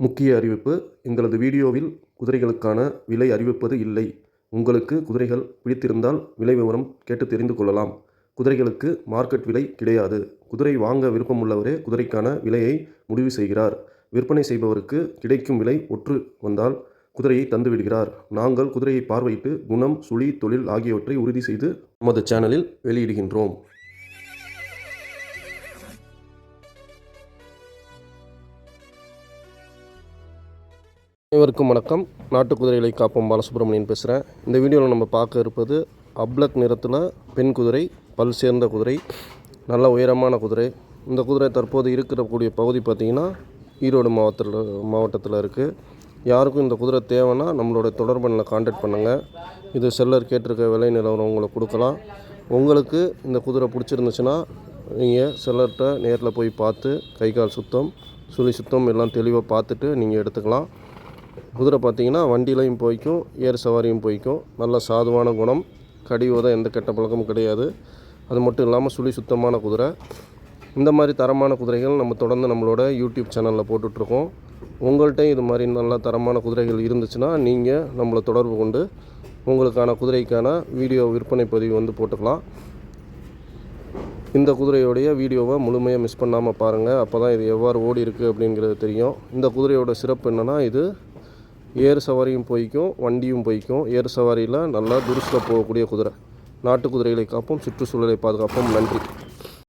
முக்கிய அறிவிப்பு எங்களது வீடியோவில் குதிரைகளுக்கான விலை அறிவிப்பது இல்லை. உங்களுக்கு குதிரைகள் பிடித்திருந்தால் விலை விவரம் கேட்டு தெரிந்து கொள்ளலாம். குதிரைகளுக்கு மார்க்கெட் விலை கிடையாது. குதிரை வாங்க விருப்பமுள்ளவரே குதிரைக்கான விலையை முடிவு செய்கிறார். விற்பனை செய்பவருக்கு கிடைக்கும் விலை ஒற்று வந்தால் குதிரையை தந்துவிடுகிறார் நாங்கள் குதிரையை பார்வையிட்டு குணம் சுழி தொழில் ஆகியவற்றை உறுதி செய்து நமது சேனலில் வெளியிடுகின்றோம். அனைவருக்கும் வணக்கம். நாட்டு குதிரைகளை காப்போம். பாலசுப்ரமணியன் பேசுகிறேன் இந்த வீடியோவில் நம்ம பார்க்க இருப்பது அப்ளக் நிறத்தில் பெண் குதிரை பல் சேர்ந்த குதிரை நல்ல உயரமான குதிரை. இந்த குதிரை தற்போது இருக்கக்கூடிய பகுதி பார்த்திங்கன்னா ஈரோடு மாவட்டத்தில் மாவட்டத்தில் இருக்குது யாருக்கும் இந்த குதிரை தேவைன்னா நம்மளோட தொடர்பெண்ணில் காண்டாக்ட் பண்ணுங்கள் இது செல்லர் கேட்டிருக்க விலை நிலவரம் உங்களுக்கு கொடுக்கலாம். உங்களுக்கு இந்த குதிரை பிடிச்சிருந்துச்சுன்னா நீங்கள் செல்லர்கிட்ட நேரில் போய் பார்த்து கை கால் சுத்தம் சுழி சுத்தம் எல்லாம் தெளிவாக பார்த்துட்டு நீங்கள் எடுத்துக்கலாம். குதிரை பார்த்தீங்கன்னா வண்டியிலையும் போய்க்கும் ஏர் சவாரியும் போய்க்கும். நல்ல சாதுவான குணம். கடி எந்த கெட்ட பழக்கமும் கிடையாது. அது மட்டும் இல்லாமல் சுழி சுத்தமான குதிரை. இந்த மாதிரி தரமான குதிரைகள் நம்ம தொடர்ந்து நம்மளோட யூடியூப் சேனலில் போட்டுட்ருக்கோம். உங்கள்கிட்ட இது மாதிரி நல்ல தரமான குதிரைகள் இருந்துச்சுன்னா நீங்கள் நம்மளை தொடர்பு கொண்டு உங்களுக்கான குதிரைக்கான வீடியோ விற்பனை பதிவு வந்து போட்டுக்கலாம். இந்த குதிரையோடைய வீடியோவை முழுமையாக மிஸ் பண்ணாமல் பாருங்கள் அப்போ தான் இது எவ்வாறு ஓடி இருக்குது அப்படிங்கிறது தெரியும். இந்த குதிரையோட சிறப்பு என்னென்னா இது ஏறு சவாரியும் போய்க்கும் வண்டியும் போய்க்கும். ஏறு சவாரியில் நல்லா துருசில் போகக்கூடிய குதிரை. நாட்டு குதிரைகளை காப்போம் சுற்றுச்சூழலை பாதுகாப்போம். நன்றி.